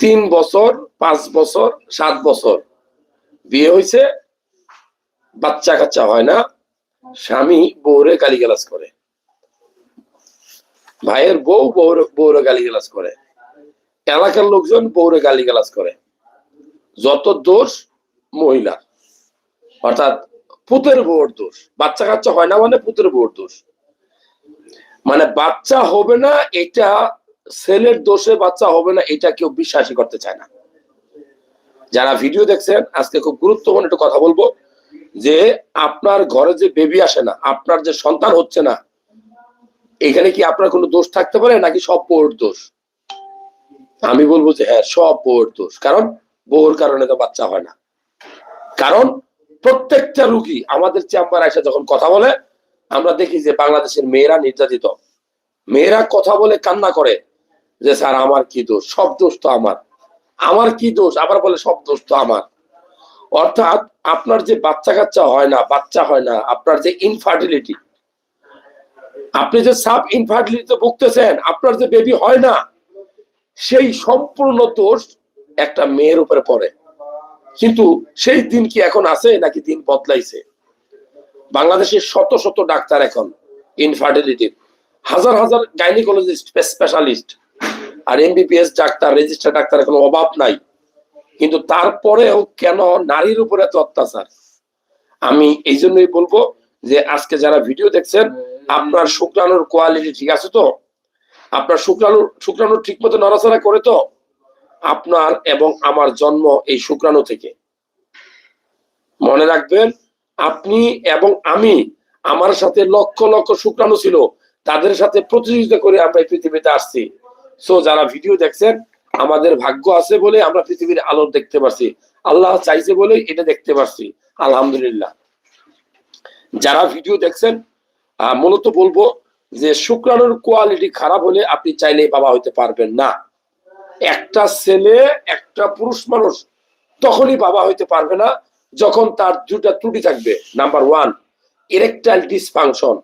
তিন বছর, পাঁচ বছর, সাত বছর। বিয়ে হয়েছে বাচ্চা কাচ্চা হয় না, স্বামী বউরে গালিগালাজ করে। ভাইয়ের বউ বউরে বউরে গালিগালাজ করে। এলাকার লোকজন বউরে গালিগালাজ করে। যত দোষ মহিলা, অর্থাৎ পুতের বউর দোষ। বাচ্চা কাচ্চা হয় না মানে পুতের বউর দোষ। মানে বাচ্চা হবে না, এটা ছেলের দোষে বাচ্চা হবে না, এটা কেউ বিশ্বাসই করতে চায় না। যারা ভিডিও দেখছেন, আজকে খুব গুরুত্বপূর্ণ একটা কথা বলব, যে আপনার ঘরে যে বেবি আসে না, আপনার যে সন্তান হচ্ছে না, এখানে কি আপনার কোনো দোষ থাকতে পারে, নাকি সব বউর দোষ? আমি বলব যে হ্যাঁ সব বউর দোষ, কারণ বউর কারণে তো বাচ্চা হয় না। কারণ প্রত্যেকটা রুগী আমাদের চেম্বার এসে যখন কথা বলে, আমরা দেখি যে বাংলাদেশের মেয়েরা নির্যাতিত। মেয়েরা কথা বলে কান্না করে যে, স্যার, আমার কি দোষ? সব দোষ তো আমার। আমার কি দোষ? আবার বলে, সব দোষ তো আমার। অর্থাৎ আপনার যে বাচ্চা কাচ্চা হয় না, বাচ্চা হয় না, আপনার যে ইনফার্টিলিটি আপনি যে সাব ইনফার্টিলিটিতে ভুগতেছেন, আপনার যে বেবি হয় না, সেই সম্পূর্ণ দোষ একটা মেয়ের উপরে পড়ে। কিন্তু সেই দিন কি এখন আছে, নাকি দিন বদলাইছে? বাংলাদেশের শত শত ডাক্তার এখন ইনফার্টিলিটির হাজার হাজার গাইনিকোলজিস্ট স্পেশালিস্ট আর এমবিবিএস ডাক্তার রেজিস্টার ডাক্তার কোনো অভাব নাই। কিন্তু তারপরেও কেন নারীর উপরে এত অত্যাচার? আমি এই জন্যই বলব যে আজকে যারা ভিডিও দেখছেন, আপনার শুক্রাণুর কোয়ালিটি ঠিক আছে তো? আপনার শুক্রাণু শুক্রাণু ঠিক মতো নড়াচড়া করে তো? আপনার এবং আমার জন্ম এই শুক্রাণু থেকে। মনে রাখবেন, আপনি এবং আমি, আমার সাথে লক্ষ লক্ষ শুক্রাণু ছিল, তাদের সাথে প্রতিযোগিতা করে আমরা এই পৃথিবীতে আসছি। সো যারা ভিডিও দেখছেন, আমাদের ভাগ্য আছে বলে আমরা পৃথিবীর আলো দেখতে পারছি। আল্লাহ চাইছে বলে এটা দেখতে পারছি। আলহামদুলিল্লাহ। যারা ভিডিও দেখছেন মূলত বলব যে শুক্রাণুর কোয়ালিটি খারাপ হলে আপনি চাইলেই বাবা হইতে পারবেন না। একটা ছেলে, একটা পুরুষ মানুষ তখনই বাবা হইতে পারবে না যখন তার দুটা ত্রুটি থাকবে। নাম্বার ওয়ান ইরেকটাইল ডিসফাংশন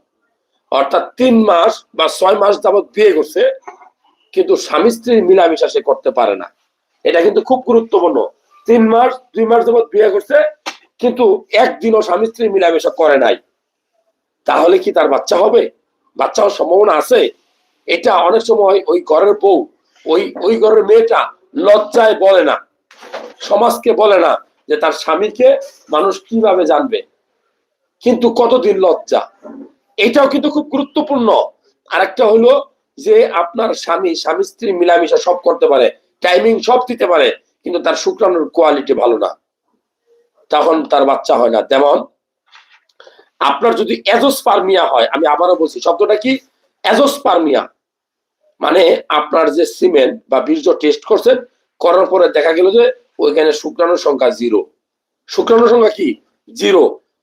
অর্থাৎ তিন মাস বা ছয় মাস যাবৎ বিয়ে করছে কিন্তু স্বামী স্ত্রীর মিলামিশা সে করতে পারে না। এটা কিন্তু খুব গুরুত্বপূর্ণ। তিন মাস, দুই মাস যাবৎ বিয়ে করছে, কিন্তু একদিনও স্বামী স্ত্রী মিলামেশা করে নাই। তাহলে কি তার বাচ্চা হবে? বাচ্চা হওয়ার সম্ভাবনা আছে? এটা অনেক সময় ওই ঘরের বউ, ওই ওই ঘরের মেয়েটা লজ্জায় বলে না। সমাজকে বলে না যে তার স্বামীকে মানুষ কীভাবে জানবে। কিন্তু কতদিন লজ্জা? এটাও কিন্তু খুব গুরুত্বপূর্ণ। আরেকটা হলো যে আপনার স্বামী স্বামী, স্ত্রী মিলামিশা সব করতে পারে টাইমিং সব দিতে পারে, কিন্তু তার শুক্রাণুর কোয়ালিটি ভালো না। তখন তার বাচ্চা হয় না। তেমন আপনার যদি অ্যাজোস্পার্মিয়া হয়, আমি আবারও বলছি, শব্দটা কি? অ্যাজোস্পার্মিয়া মানে আপনার যে সিমেন্ট বা বীর্য টেস্ট করছেন, করার পরে দেখা গেল যে ওইখানে শুক্রাণুর সংখ্যা জিরো শুক্রাণুর সংখ্যা কি? জিরো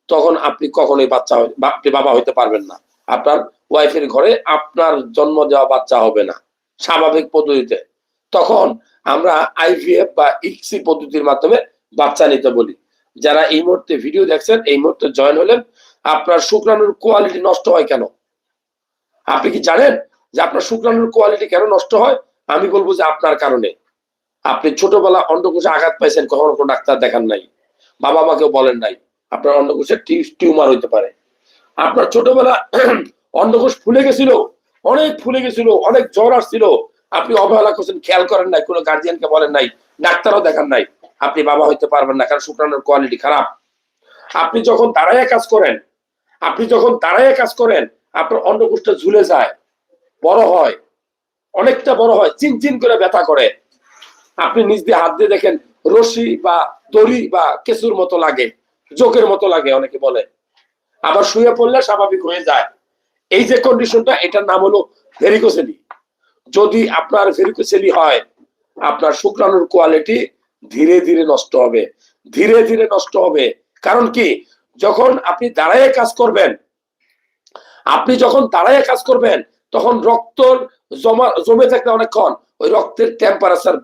তখন আপনি কখনোই বাচ্চা আপনি বাবা হইতে পারবেন না। আপনার ওয়াইফের ঘরে আপনার জন্ম দেওয়া বাচ্চা হবে না, স্বাভাবিক পদ্ধতিতে। তখন আমরা আইভিএফ বা ইক্সি পদ্ধতির মাধ্যমে বাচ্চা নিতে বলি। যারা এই মুহূর্তে ভিডিও দেখছেন, এই মুহূর্তে জয়েন হলেন, আপনার শুক্রাণুর কোয়ালিটি নষ্ট হয় কেন? আপনি কি জানেন যে আপনার শুক্রাণুর কোয়ালিটি কেন নষ্ট হয়? আমি বলব যে আপনার কারণে। আপনি ছোটবেলা অন্ডকোষে আঘাত পাইছেন, কখনো কোনো ডাক্তার দেখান নাই। বাবা মাকেও বলেন নাই, আপনার অন্ডকোষে টিউমার হইতে পারে। আপনার ছোটবেলা অন্ডকোষ ফুলে গেছিল, অনেক ফুলে গেছিল, অনেক জ্বর আসছিল। আপনি অবহেলা করছেন, খেয়াল করেন নাই, কোনো গার্জিয়ানকে বলেন নাই, ডাক্তারও দেখান নাই, আপনি বাবা হইতে পারবেন না, কারণ শুক্রাণুর কোয়ালিটি খারাপ। আপনি যখন দাঁড়াইয়া কাজ করেন, আপনি যখন দাঁড়াইয়া কাজ করেন, আপনার অন্ডকোষটা ঝুলে যায়, বড় হয়, অনেকটা বড় হয় চিন চিন করে ব্যথা করে। আপনি নিজ দিয়ে হাত দিয়ে দেখেন, রশি বা দড়ি বা কেঁচুর মতো লাগে, জোকের মতো লাগে অনেকে বলে। আবার শুয়ে পড়লে স্বাভাবিক হয়ে যায়। এই যে কন্ডিশনটা এটার নাম হলো ভেরিকোসেলি যদি আপনার ভেরিকোসেলি হয়, আপনার শুক্রাণুর কোয়ালিটি ধীরে ধীরে নষ্ট হবে। ধীরে ধীরে নষ্ট হবে। কারণ কি? যখন আপনি দাঁড়ায় কাজ করবেন, আপনি যখন দাঁড়ায় কাজ করবেন, তখন রক্ত জমা, জমে থাকলে অনেকক্ষণ ওই রক্তের টেম্পারেচার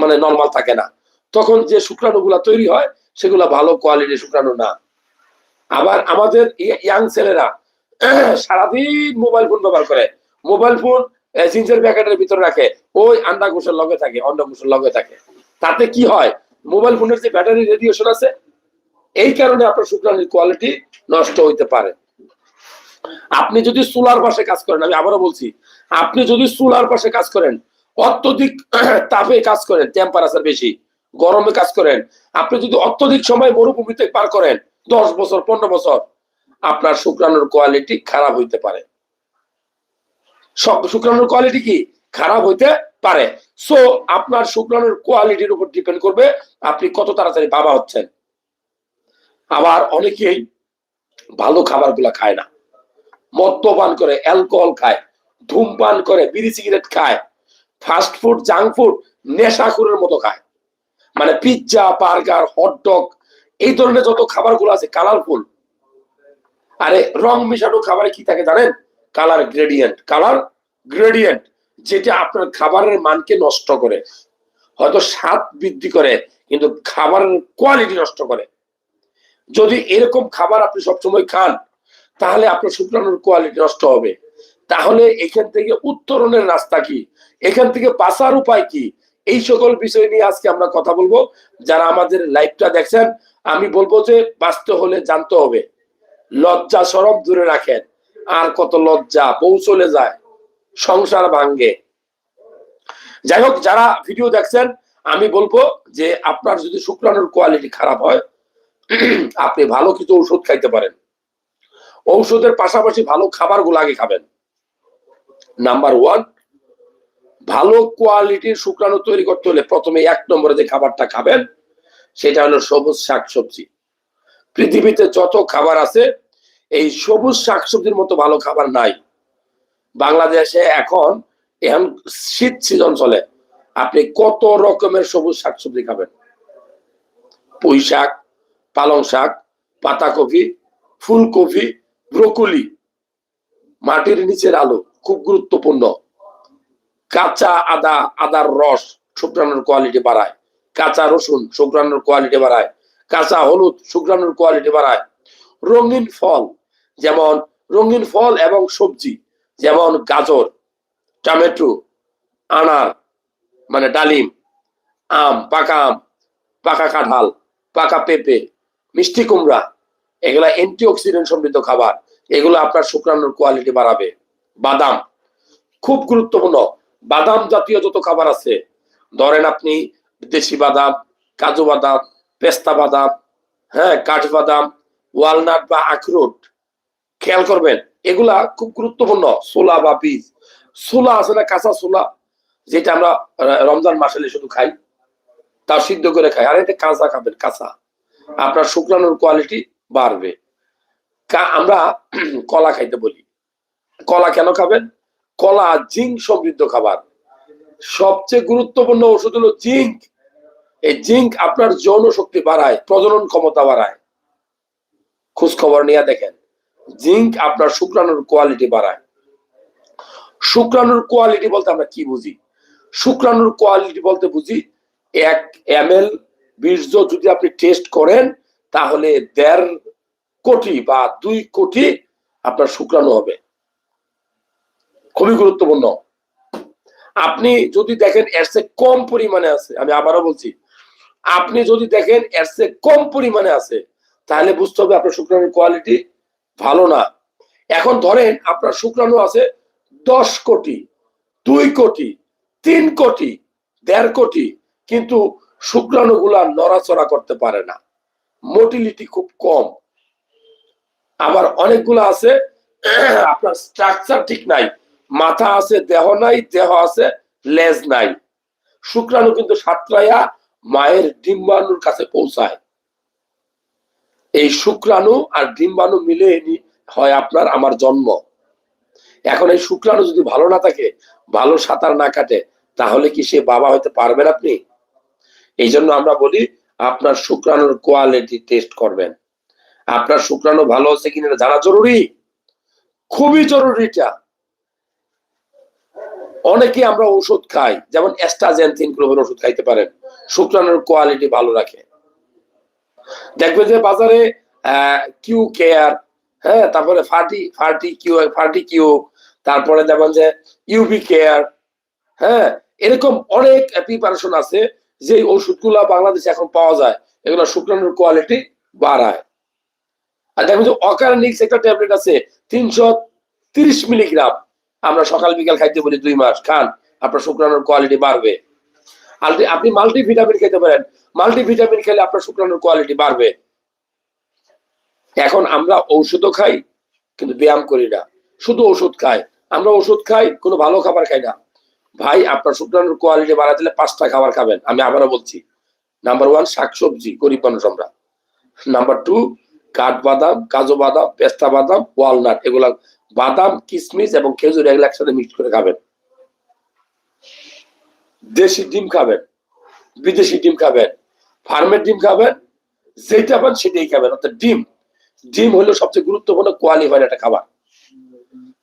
মানে নর্মাল থাকে না। তখন যে শুক্রাণুগুলা তৈরি হয়, সেগুলা ভালো কোয়ালিটির শুক্রাণু না। আবার আমাদের ইয়াং ছেলেরা সারাদিন মোবাইল ফোন ব্যবহার করে। মোবাইল ফোন জিন্সের প্যাকেটের ভিতরে রাখে। ওই আন্ডা লগে থাকে অন্ড কোষের লগে থাকে। তাতে কি হয়? মোবাইল ফোনের যে ব্যাটারি রেডিয়েশন আছে, এই কারণে আপনার শুক্রাণুর কোয়ালিটি নষ্ট হইতে পারে। আপনি যদি সোলার পাশে কাজ করেন, আমি আবারও বলছি, আপনি যদি সোলার পাশে কাজ করেন, অত্যধিক তাপে কাজ করেন টেম্পারেচার বেশি, গরমে কাজ করেন, আপনি যদি অত্যধিক সময় মরুভূমিতে পার করেন দশ বছর, পনেরো বছর আপনার শুক্রাণুর কোয়ালিটি খারাপ হইতে পারে। শুক্রাণুর কোয়ালিটি কি? খারাপ হইতে পারে। সো আপনার শুক্রাণুর কোয়ালিটির উপর ডিপেন্ড করবে আপনি কত তাড়াতাড়ি বাবা হচ্ছেন। আবার অনেকেই ভালো খাবারগুলা খায় না। মদ্যপান করে অ্যালকোহল খায় ধূমপান করে, বিড়ি সিগারেট খায় ফাস্ট ফুড জাঙ্ক ফুড নেশাখুরের মতো খায়। মানে পিৎজা বার্গার হটডগ এই ধরনের যত খাবারগুলো আছে কালারফুল আরে, রং মেশানো খাবারে কি থাকে জানেন? কালার গ্রেডিয়েন্ট কালার গ্রেডিয়েন্ট যেটা আপনার খাবারের মানকে নষ্ট করে। হয়তো স্বাদ বৃদ্ধি করে, কিন্তু খাবারের কোয়ালিটি নষ্ট করে। যদি এরকম খাবার আপনি সবসময় খান, তাহলে আপনার শুক্রাণুর কোয়ালিটি নষ্ট হবে। তাহলে এখান থেকে উত্তরণের রাস্তা কি? এখান থেকে বাঁচার উপায় কি? এই সকল বিষয় নিয়ে আজকে আমরা কথা বলব। যারা আমাদের লাইভটা দেখছেন, আমি বলব যে বাঁচতে হলে জানতে হবে। লজ্জা সরব দূরে রাখেন। আর কত লজ্জা বউ চলে যায়, সংসার ভাঙ্গে যাই হোক, যারা ভিডিও দেখছেন, আমি বলব যে আপনার যদি শুক্রাণুর কোয়ালিটি খারাপ হয়, আপনি ভালো কিছু ওষুধ খাইতে পারেন। ঔষধের পাশাপাশি ভালো খাবারগুলো আগে খাবেন। নাম্বার ওয়ান ভালো কোয়ালিটির শুক্রাণু তৈরি করতে হলে প্রথমে এক নম্বরে যে খাবারটা খাবেন, সেটা হলো সবুজ শাকসবজি। পৃথিবীতে যত খাবার আছে, এই সবুজ শাকসবজির মতো ভালো খাবার নাই। বাংলাদেশে এখন এখন শীত সিজন চলে, আপনি কত রকমের সবুজ শাকসবজি খাবেন। পুঁই শাক, পালং শাক, পাতাকপি, ফুলকপি, ব্রোকলি, মাটির নিচের আলো, খুব গুরুত্বপূর্ণ। কাঁচা আদা, আদার রস শুক্রাণুর কোয়ালিটি বাড়ায়। কাঁচা রসুন শুক্রাণুর কোয়ালিটি বাড়ায়। কাঁচা হলুদ শুক্রাণুর কোয়ালিটি বাড়ায়। রঙিন ফল, যেমন রঙিন ফল এবং সবজি, যেমন গাজর, টমেটো, আনার মানে ডালিম, আম, পাকা আম, পাকা কাঁঠাল, পাকা পেঁপে, মিষ্টি কুমড়া, এগুলা অ্যান্টিঅক্সিডেন্ট সমৃদ্ধ খাবার। এগুলো আপনার শুক্রাণুর কোয়ালিটি বাড়াবে। বাদাম, খুব গুরুত্বপূর্ণ। বাদাম জাতীয় যত খাবার আছে, ধরেন আপনি দেশি বাদাম, কাজু বাদাম, পেস্তা বাদাম হ্যাঁ কাঠ বাদাম, ওয়ালনাট বা আখরোট, খেয়াল করবেন, এগুলা খুব গুরুত্বপূর্ণ সোলা বা বীজ। সোলা আছে না কাঁচা সোলা যেটা আমরা রমজান মাসে শুধু খাই তা সিদ্ধ করে খাই, আর এটা কাঁচা খাবেন, কাঁচা। আপনার শুক্রাণুর কোয়ালিটি বাড়বে। আমরা কলা খাইতে বলি। কলা কেন খাবেন? কলা, জিঙ্ক সমৃদ্ধ খাবার। সবচেয়ে গুরুত্বপূর্ণ ওষুধ হলো জিঙ্ক। এই জিঙ্ক আপনার যৌন শক্তি বাড়ায়, প্রজনন ক্ষমতা বাড়ায়। খোঁজ খবর নিয়ে দেখেন, জিঙ্ক আপনার শুক্রাণুর কোয়ালিটি বাড়ায়। শুক্রাণুর কোয়ালিটি বলতে আমরা কি বুঝি? শুক্রাণুর কোয়ালিটি বলতে বুঝি, এক এম এল বীর্য যদি আপনি টেস্ট করেন, তাহলে দেড় কোটি বা দুই কোটি আপনার শুক্রাণু হবে। খুবই গুরুত্বপূর্ণ। আপনি যদি দেখেন এর চেয়ে কম পরিমাণে আছে, আমি আবারও বলছি, আপনি যদি দেখেন এর চেয়ে কম পরিমাণে আছে, তাহলে বুঝতে হবে আপনার শুক্রাণুর কোয়ালিটি ভালো না। এখন ধরেন আপনার শুক্রাণু আছে দশ কোটি, দুই কোটি, তিন কোটি, দেড় কোটি, কিন্তু শুক্রাণু গুলা নড়াচড়া করতে পারে না। মোটিলিটি খুব কম। আবার অনেকগুলো আছে, আপনার স্ট্রাকচার ঠিক নাই। মাথা আছে, দেহ নাই, দেহ আছে, লেজ নাই। শুক্রাণু কিন্তু সাতরাইয়া মায়ের ডিম্বাণুর কাছে পৌঁছায়। এই শুক্রাণু আর ডিম্বাণু মিলে হয় আপনার আমার জন্ম। এখন এই শুক্রাণু যদি ভালো না থাকে, ভালো সাঁতার না কাটে, তাহলে কি সে বাবা হতে পারবেন আপনি? এই জন্য আমরা বলি, আপনার শুক্রাণুর কোয়ালিটি টেস্ট করবেন। আপনার শুক্রাণু ভালো আছে কিনা জানা জরুরি। খুবই জরুরি এটা। অনেকে আমরা ওষুধ খাই, যেমন ওষুধ খাইতে পারেন, শুক্রাণুর কোয়ালিটি ভালো রাখে। দেখবে যে বাজারে কিউ কেয়ার হ্যাঁ তারপরে ফার্টি ফার্টি কিউ ফার্টি কিউ তারপরে যেমন যে ইউবি কেয়ার হ্যাঁ এরকম অনেক প্রিপারেশন আছে যে ওষুধগুলো বাংলাদেশে এখন পাওয়া যায়, এগুলো শুক্রাণুর কোয়ালিটি বাড়ায়। আর দেখবেন যে অকারনিক্স একটা ট্যাবলেট আছে, তিনশো তিরিশ মিলিগ্রাম। আমরা সকাল, বিকাল খাইতে বলি দুই মাস। খান, আপনার শুক্রাণুর কোয়ালিটি বাড়বে। আপনি মাল্টি ভিটামিন খেতে পারেন মাল্টি ভিটামিন খেলে আপনার শুক্রাণুর কোয়ালিটি বাড়বে। এখন আমরা ঔষধও খাই, কিন্তু ব্যায়াম করি না। শুধু ওষুধ খাই। আমরা ওষুধ খাই, কোনো ভালো খাবার খাই না। ভাই, আপনার শুক্রাণুর কোয়ালিটি বাড়াতে হলে পাঁচটা খাবার খাবেন। আমি আবারও বলছি নাম্বার ওয়ান শাকসবজি, গরিব মানুষ আমরা। নাম্বার টু কাঠবাদাম, কাজু বাদাম, পেস্তা বাদাম ওয়ালনাট এগুলা বাদাম কিশমিশ এবং খেজুর এগুলো একসাথে মিক্স করে খাবেন। দেশি ডিম খাবেন, বিদেশি ডিম খাবেন, ফার্মের ডিম খাবেন যেটা পান সেটাই খাবেন। অর্থাৎ ডিম ডিম হলো সবচেয়ে গুরুত্বপূর্ণ কোয়ালিফাইড একটা খাবার।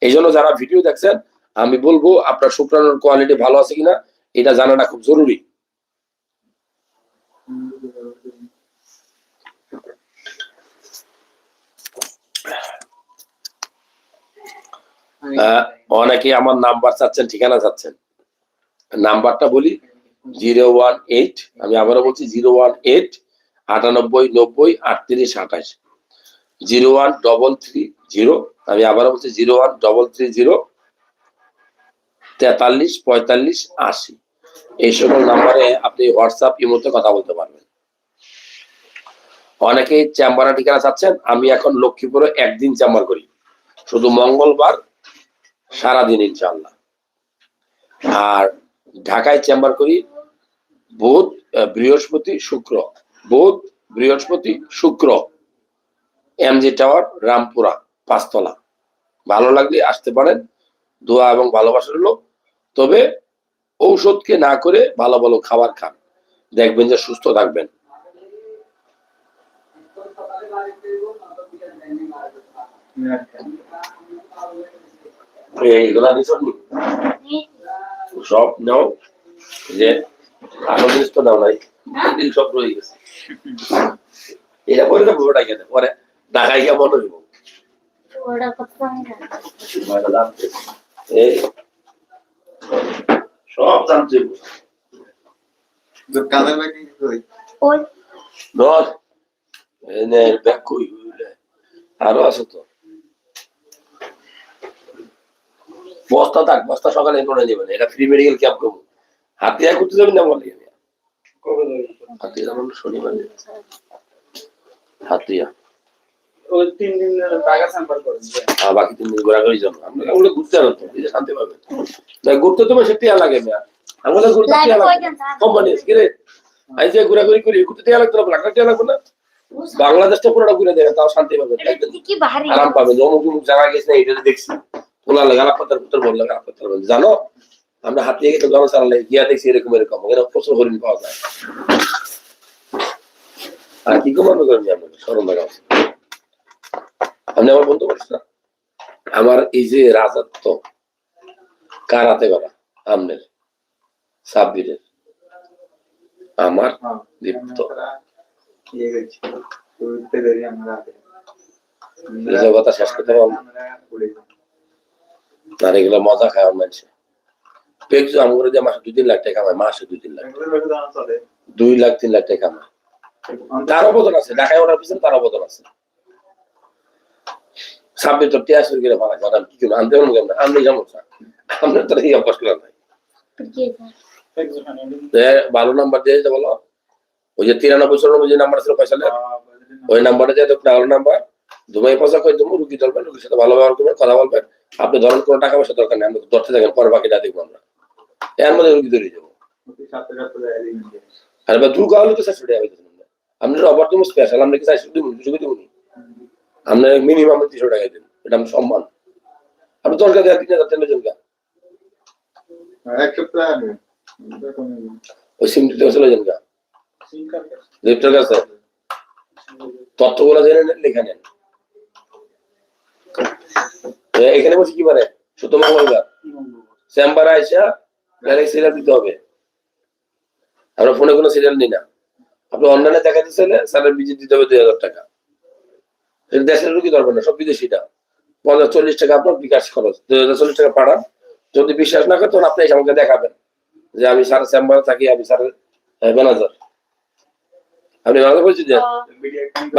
এই জন্য যারা ভিডিও দেখছেন, আমি বলব আপনার শুক্রাণুর কোয়ালিটি ভালো আছে কিনা, এটা জানাটা খুব জরুরি। অনেকে আমার নাম্বার চাচ্ছেন, ঠিকানা চাচ্ছেন। নাম্বারটা বলি, জিরো ওয়ান এইট, আমি আবারও বলছি, জিরো ওয়ান এইট আটানব্বই নব্বই আটত্রিশ আঠাশ। Zero one double three zero, আমি আবারও বলছি, zero one double three zero তেতাল্লিশ পঁয়তাল্লিশ আশি। এই সকল নাম্বারে আপনি হোয়াটসঅ্যাপ, ইমোতে কথা বলতে পারবেন। অনেকেই চেম্বারে ঠিকানা চাচ্ছেন, আমি এখন লক্ষ্মীপুরে একদিন চেম্বার করি। শুধু মঙ্গলবার সারাদিন ইনশাল্লাহ আর ঢাকায় চেম্বার করি, বুধ বৃহস্পতি, শুক্র। বুধ, বৃহস্পতি, শুক্র। এমজি টাওয়ার, রামপুরা, পাঁচতলা। ভালো লাগলে আসতে পারেন, দোয়া এবং ভালোবাসার লোক। তবে ঔষধকে না করে ভালো ভালো খাবার খান। দেখবেন যে সুস্থ থাকবেন। এইগুলা সব নাও যে আরও জিনিস তো নাও নাই সব রয়ে গেছে এটা পরে তো পুরোটা ঢাকায় গিয়ে মনে হইব সব জানতে কাদের ব্যাগে এনে ব্যাগ কই আরও আছে তো বস্তা থাক বস্তা সকালে করে নেবেন এটা ফ্রি মেডিকেল ক্যাম্প করব। হাতে হাতিয়া করতে যাবেন না বলে। হাতিয়া যাবেন শনিবার। হাতিয়া। তিন দিন টাকা সাম্পার করেন আর বাকি তিন দিন ঘোরাঘুরি যাব। আমরা ওগুলো ঘুরতে যাব তো এই শান্তি পাবেন ঘুরতে তো বেশি টিয়া লাগে মেয়া আমাদের ঘুরতে টিয়া লাগে কোম্পানি কি রে? যে ঘোরাঘুরি করি ঘুরতে টিয়া লাগতো না লাখ লাখ টিয়া লাগবে না? বাংলাদেশটা পুরোটা ঘুরে দেবে তাও শান্তি পাবে। আরাম অমুক অমুক জায়গা গেছে না এটা দেখছি। তোলা লাগে আলাপ পাতার পুত্র বললে আলাপ পাতার জানো আমরা হাতিয়ে গেছে গিয়া দেখছি এরকম এরকম এখানে প্রচুর হরিণ পাওয়া যায়। আর কি কমানো করেন আপনাকে স্মরণ লাগা আপনি আমার বন্ধু বলছেন না? আমার এই যে রাজত্ব কার হাতে করা আমনের সাব্বিরের। আমার দীপ্ত। কথা শেষ করতে পারব আমরা। আর এগুলো মজা খায় আমার মানুষে পেকজু আমগুলো যে মাসে দুই তিন লাখ টাকা কামায় মাসে দুই তিন লাখ দুই লাখ, তিন লাখ টাকা কামায় তার অবদান আছে, ঢাকায় ওনার পিছনে তার অবদান আছে। সাব্বির তো টিয়া কি করব, আনতে পারব আনলে আমরা তো অভ্যাস নাই। ভালো নাম্বার দিয়ে দিতে বলো, ওই যে তিরানব্বই, চুরানব্বই যে নাম্বার ছিল নেই ওই নাম্বারে যে দেখুন ভালো নাম্বার। দুবাই পয়সা করে দেবো রুগী ধরবেন রুগীর সাথে ভালো ব্যবহার করবেন কথা বলবেন আপনি ধরেন কোনো টাকা পয়সা দরকার নেই আপনি ধরতে থাকেন, পরে বাকি যা দেখব আমরা। এর মধ্যে রুগী ধরে যাব? আর এবার দুর্গা হলে তো হইতেছে না আপনি অবার তুমি স্পেশাল আপনি কি নি? আপনার মিনিমাম তিনশো টাকা দিন, এটা আমি সম্মান। আপনি সপ্তাহ ওই সিম দিতে চলে যান গা। কাছে তথ্যগুলো জেনে নেন লিখে নেন। এখানে বসে কি পারে সুতো মঙ্গলবার। চেম্বারে আইসা ডাইরেক্ট সিরিয়াল দিতে হবে। আমরা ফোনে কোনো সিরিয়াল নিই না। আপনি অনলাইনে দেখাতে চাইলে স্যারের ভিজিট দিতে হবে দুই হাজার টাকা। দেশের রুগী ধরবে না, সব বিদেশিটা পঞ্চাশ চল্লিশ টাকা আপনার বিকাশ খরচ। দুই হাজার চল্লিশ টাকা পাঠান যদি বিশ্বাস না করেন তখন আপনি আমাকে দেখাবেন। যে আমি স্যার চেম্বারে থাকি, আমি স্যার ম্যানেজার আপনি ম্যানেজার পরিচয় দেন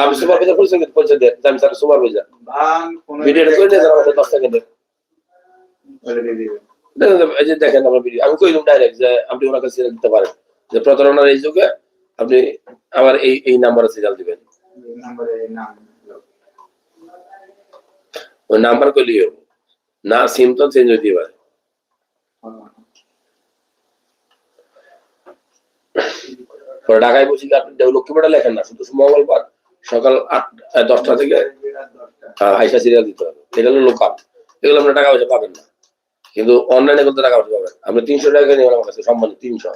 আমি সুপারভাইজার পরিচয় দেন পরিচয় দেন আমি স্যার সুপারভাইজার ভাঙ ভিডিওটা করে দেন আমাদের দশ বলে এই যে দেখেন আমার ভিডিও আমি কই ডাইরেক্ট যে আপনি ওনার কাছে সিরিয়াল দিতে পারেন। যে প্রতারণার এই যুগে আপনি আমার এই এই নাম্বারে সিরিয়াল দিবেন। এই নাম্বারে নাম ওই নাম্বার কইলেই হবে না সিম তো চেঞ্জ হইতে পারে পরে ঢাকায় বসে আপনি লক্ষ্মীপাড়া লেখেন না শুধু মঙ্গলবার সকাল আট দশটা থেকে আইসা সিরিয়াল দিতে হবে। এটা হলো লোকাল এগুলো আপনার টাকা পয়সা পাবেন না। কিন্তু অনলাইনে করতে টাকা পয়সা পাবেন। আপনি তিনশো টাকা নেবেন আমার কাছে সম্মানিত তিনশো।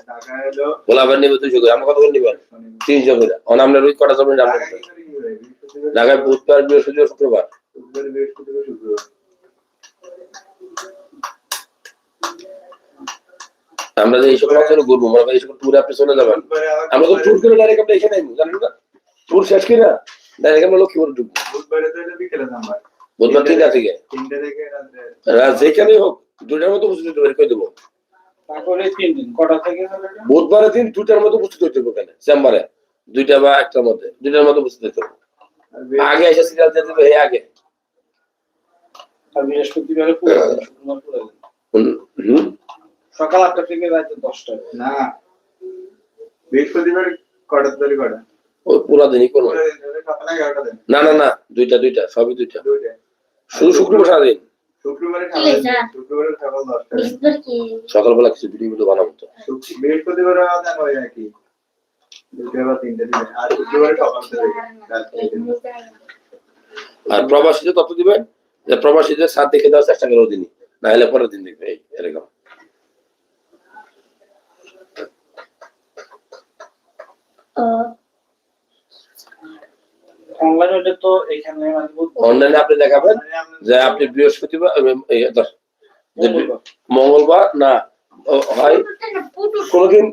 গোলাপের নেবে দুশো করে। আমরা কত করে নেবেন তিনশো করে। অন আপনার ওই কটা জমি আপনার ঢাকায় বুধবার বৃহস্পতিবার শুক্রবার। বৃহস্পতিবার শুক্রবার। আমরা যে এইসব লোকজন ঘুরবো মনে করেন এইসব ট্যুরে আপনি চলে যাবেন। আমরা তো ট্যুর করে ডাইরেক্ট আপনি এখানে আইবো, জানেন না? ট্যুর শেষ কিনা? ডাইরেক্ট আমরা লক্ষ্মীপুর ঢুকবো। বুধবারে বিকেলে বুধবার তিনটা থেকে? রাত যেখানেই হোক দুটার মতো উপস্থিত হতে পারে কই দেবো। তারপরে তিন দিন কটা থেকে বুধবারের দিন দুটার মতো উপস্থিত হতে হবে এখানে চেম্বারে। দুইটা বা একটার মধ্যে দুইটার মতো উপস্থিত হতে হবে আগে এসে সিরিয়াল দিয়ে দেবে এই আগে। আর বৃহস্পতিবারে হুম। সকাল আটটা থেকে রাত দশটা না। বৃহস্পতিবার কটা ধরে কটা? ওই পুরা দিনই করব। পুরো দিন ধরে সকাল এগারোটা দেন না না না দুইটা দুইটা সবই দুইটা। দুইটা শুধু শুক্রবার সারাদিন? সকালবেলা কিছু ভিডিও বানাবো তো। বৃহস্পতিবারে আর প্রবাসীদের তত দিবেন যে প্রবাসীদের সাত দেখে দেওয়ার চেষ্টা করে ওদিনই। না হলে পরের দিন দেখবে এই এরকম। অনলাইন তো এখানে অনলাইনে আপনি দেখাবেন যে আপনি বৃহস্পতিবার এই, এই, ধর, যে মঙ্গলবার। মঙ্গলবার না হয় কোনোদিন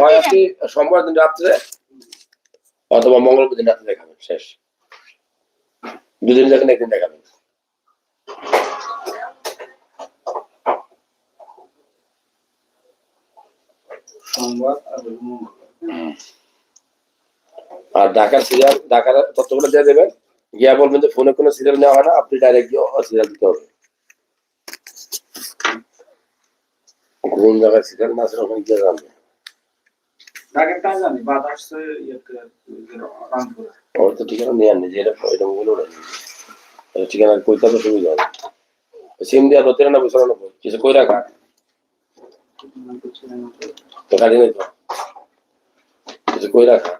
হয় আপনি সোমবার দিন রাত্রে অথবা মঙ্গলবার দিন রাত্রে দেখাবেন শেষ। দুদিন দেখেন একদিন দেখাবেন। সোমবার আর মঙ্গলবার। আর ঢাকার সিরিয়াল ঢাকার তথ্যগুলো দিয়ে দেবেন। গিয়া বলবেন যে ফোনে কোনো সিরিয়াল নেওয়া হয় না আপনি ডাইরেক্ট গিয়ে সিরিয়াল দিতে হবে। কোন জায়গায় সিরিয়াল না আছে ওখানে গিয়ে জানবে ওর তো ঠিকানা নিয়ে আননি যে এটা এটা মোবাইল ওটা ঠিকানা কইতে তো সুবিধা হবে। সিম দেওয়া তো তিরানব্বই চুরানব্বই কিছু কই রাখা? তো কাটি নাই তো। কিছু কই রাখা?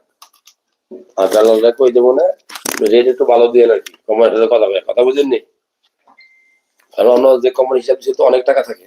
আর জানালা কই দেবো না? রেট একটু ভালো দিয়ে নাকি কমার কথা কথা বুঝেননি? কারণ অন্য যে কমার হিসাব সে তো অনেক টাকা থাকে।